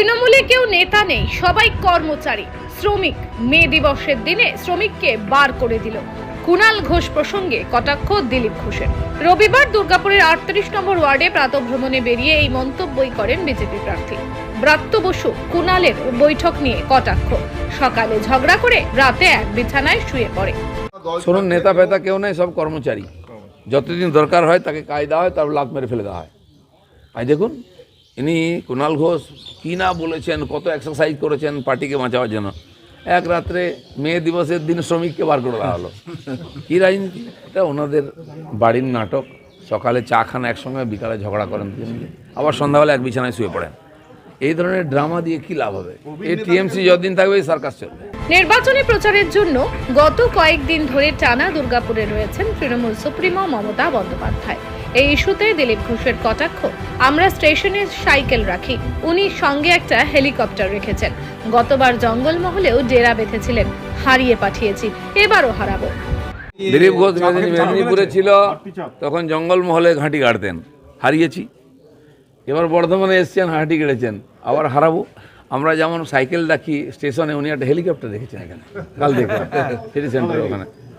তৃণমূলে কেউ নেতা নেই, সবাই কর্মচারী। শ্রমিক, মে দিবসের দিনে শ্রমিককে বার করে দিল। কুণাল ঘোষ প্রসঙ্গে কটাক্ষ দিলীপ ঘোষের। রবিবার দুর্গাপুরের আটত্রিশ নম্বর ওয়ার্ডে প্রাতভ্রমণে বেরিয়ে এই মন্তব্যই করেন বিজেপি প্রার্থী। ব্রাত্য বসু কুণালের বৈঠক নিয়ে কটাক্ষ। সকালে ঝগড়া করে রাতে এক বিছানায় শুয়ে পড়ে। শুনুন, নেতা ফেতা কেউ নেই, সব কর্মচারী। যতদিন দরকার হয় তাকে কায়দা হয়, তারপর লাত মেরে ফেলে দেওয়া হয়। আজ দেখুন ইনি কুণাল ঘোষ কী না বলেছেন, কত এক্সারসাইজ করেছেন পার্টিকে বাঁচাবার জন্য। এক রাত্রে মে দিবসের দিন শ্রমিককে বার করে দেওয়া হলো। কী রাজনীতি এটা ওনাদের বাড়ির নাটক। সকালে চা খান একসঙ্গে, বিকালে ঝগড়া করেন। আবার সন্ধ্যাবেলা এক বিছানায় শুয়ে পড়েন। এই ধরনের ড্রামা দিয়ে কী লাভ হবে? এই টিএমসি যতদিন থাকবে, এই সার্কাস চলবে। নির্বাচনী প্রচারের জন্য গত কয়েকদিন ধরে টানা দুর্গাপুরে রয়েছেন তৃণমূল সুপ্রিমো মমতা বন্দ্যোপাধ্যায়। এই ইস্যুতে দিলীপ ঘোষের কটাক্ষ। আমরা স্টেশনে সাইকেল রাখি। উনি সঙ্গে একটা হেলিকপ্টার রেখেছেন। গতবার জঙ্গলমহলেও ডেরা বেঁধেছিলেন। হারিয়ে পাঠিয়েছি। এবারও হারাবো। দিলীপ ঘোষ মেদিনী- মেদিনীপুরে ছিল। তখন জঙ্গলমহলে ঘাঁটি গাড়তেন। হারিয়েছি। এবার বর্ধমানে এসছেন হাঁটি গেড়েছেন আবার হারাবো। আমরা যেমন সাইকেল রাখি স্টেশনে উনি একটা হেলিকপ্টার দেখেছেন এখানে। কাল দেখলাম। সিটি সেন্টারে ওখানে।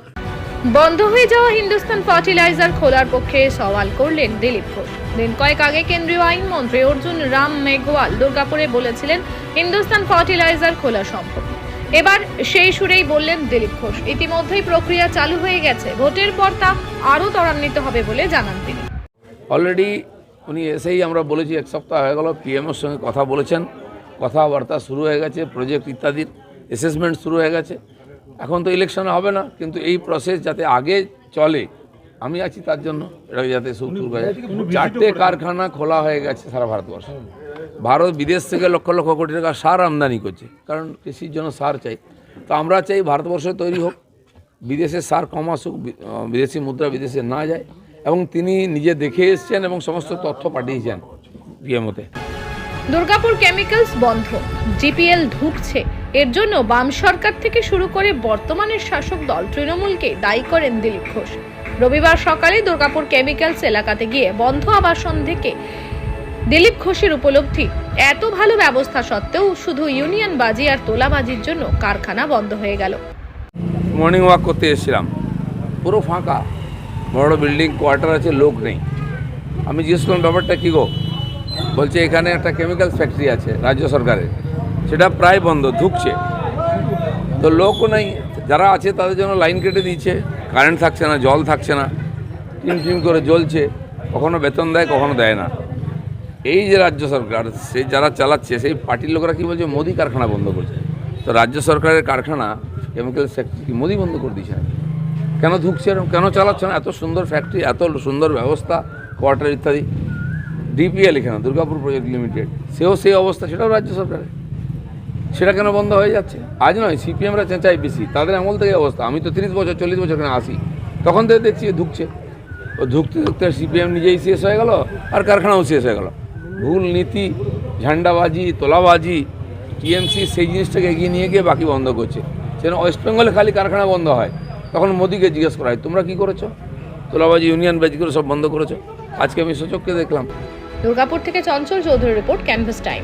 বন্ধ হয়ে যাওয়া হিন্দুস্তান ফার্টিলাইজার খোলার পক্ষে সওয়াল করলেন দিলীপ ঘোষ। দিন কয়েক আগে কেন্দ্রীয় আইনমন্ত্রী অর্জুন রাম মেঘওয়াল দুর্গাপুরে বলেছিলেন, হিন্দুস্তান ফার্টিলাইজার খোলা সম্ভব। এবার সেই সুরেই বললেন দিলীপ ঘোষ, ইতিমধ্যেই প্রক্রিয়া চালু হয়ে গেছে। ভোটের পর তা আরও ত্বরান্বিত হবে বলে জানান তিনি। অলরেডি উনি এসেই আমরা বলেছি, এক সপ্তাহ হয়ে গেল পিএমওর সঙ্গে কথা বলেছেন। কথাবার্তা শুরু হয়ে গেছে, প্রজেক্ট ইত্যাদির অ্যাসেসমেন্ট শুরু হয়ে গেছে। এখন তো ইলেকশন হবে না কিন্তু এই প্রসেস যাতে আগে চলে আমি আছি তার জন্য এটা যাতে হয়ে যায় চারটে কারখানা খোলা হয়ে গেছে সারা ভারতবর্ষে। ভারত বিদেশ থেকে লক্ষ লক্ষ কোটি টাকা সার আমদানি করছে কারণ কৃষির জন্য সার চাই। তো আমরা চাই ভারতবর্ষে তৈরি হোক বিদেশে সার কম আসুক বিদেশি মুদ্রা বিদেশে না যায় এবং তিনি নিজে দেখে এসছেন এবং সমস্ত তথ্য পাঠিয়েছেন পিএমওতে দুর্গাপুর কেমিক্যালস বন্ধ জিপিএল ঢুকছে এর জন্য বাম সরকার থেকে শুরু করে বর্তমানের শাসক দল তৃণমূলকে দায়ী করেন দিলীপ ঘোষ। রবিবার সকালে দুর্গাপুর কেমিক্যালস এলাকাতে গিয়ে বন্ধ আবাসন থেকে দিলীপ ঘোষের উপলব্ধি। এত ভালো ব্যবস্থা সত্ত্বেও শুধু ইউনিয়ন বাজি আর তোলাবাজির জন্য কারখানা বন্ধ হয়ে গেল। মর্নিং ওয়াক করতে এসেছিলাম। পুরো ফাঁকা। বড় বিল্ডিং কোয়ার্টার আছে, লোক নেই। আমি জিজ্ঞেস করলাম, ব্যাপারটা কী গো? বলছে, এখানে একটা কেমিক্যাল ফ্যাক্টরি আছে, রাজ্য সরকারের। সেটা প্রায় বন্ধ ঢুকছে তো লোকও নেই, যারা আছে তাদের জন্য লাইন কেটে দিচ্ছে, কারেন্ট থাকছে না, জল থাকছে না, টিম টিম করে জ্বলছে, কখনো বেতন দেয়, কখনো দেয় না। এই যে রাজ্য সরকার, সে যারা চালাচ্ছে, সেই পার্টির লোকরা কী বলছে, মোদি কারখানা বন্ধ করছে। তো রাজ্য সরকারের কারখানা, কেমিক্যাল ফ্যাক্টরি কি মোদি বন্ধ করে দিয়েছে কেন এরকম কেন চালাচ্ছে না? এত সুন্দর ফ্যাক্টরি এত সুন্দর ব্যবস্থা কোয়ার্টার ইত্যাদি। ডিপিএল এখানে, দুর্গাপুর প্রজেক্ট লিমিটেড সেও সেই অবস্থা, সেটাও রাজ্য সরকারের। সেটা কেন বন্ধ হয়ে যাচ্ছে? আজ নয়, সিপিএমরা চেঁচাই বেশি। তাদের আমল থেকে অবস্থা। আমি তো তিরিশ বছর, চল্লিশ বছর এখানে আসি। তখন থেকে দেখছি ঢুকছে। ও ঢুকতে ঢুকতে সিপিএম নিজেই শেষ হয়ে গেল, আর কারখানাও শেষ হয়ে গেল। ভুল নীতি, ঝান্ডাবাজি, তোলাবাজি, টিএমসি সেই জিনিসটাকে এগিয়ে নিয়ে গিয়ে বাকি বন্ধ করছে। সেখানে ওয়েস্ট বেঙ্গলে খালি কারখানা বন্ধ হয়। তখন মোদিকে জিজ্ঞেস করা হয়, তোমরা কী করেছ? তোলাবাজি, ইউনিয়ন বাজি করে সব বন্ধ করেছ? আজকে আমি সূচককে দেখলাম। দুর্গাপুর থেকে Chanchal Chowdhury report, canvas time.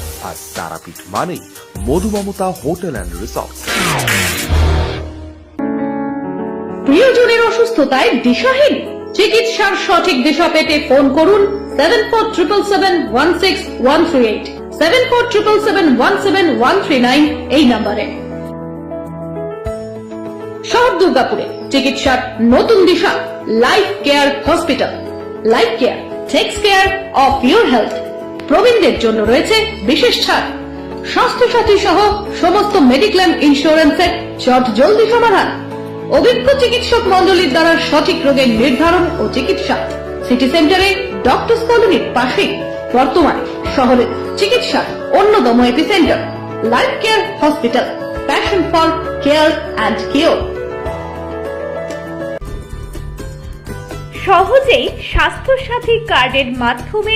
আর তারাপীঠ মানে মধুমমতা হোটেল অ্যান্ড রিসর্ট। প্রিয়জনের অসুস্থতায় দিশাহীন। চিকিৎসার সঠিক দিশা পেতে ফোন করুন seven four triple seven one six one three eight seven four triple seven one seven one three nine এই নাম্বারে। শহর দুর্গাপুরে চিকিৎসার নতুন দিশা life care hospital life care takes care of your health প্রবীণদের জন্য রয়েছে বিশেষ ছাড়। স্বাস্থ্য সাথী সহ সমস্ত মেডিক্লেম ইন্স্যুরেন্সের চট জলদি সমাধান। অভিজ্ঞ চিকিৎসক মন্ডলীর দ্বারা সঠিক রোগের নির্ধারণ ও চিকিৎসা। সিটি সেন্টারে ডক্টরস কলোনির পাশেই বর্তমানে শহরের চিকিৎসার অন্যতম epicentre, life care hospital, passion for care and cure. সহজেই স্বাস্থ্যসাথী কার্ডের মাধ্যমে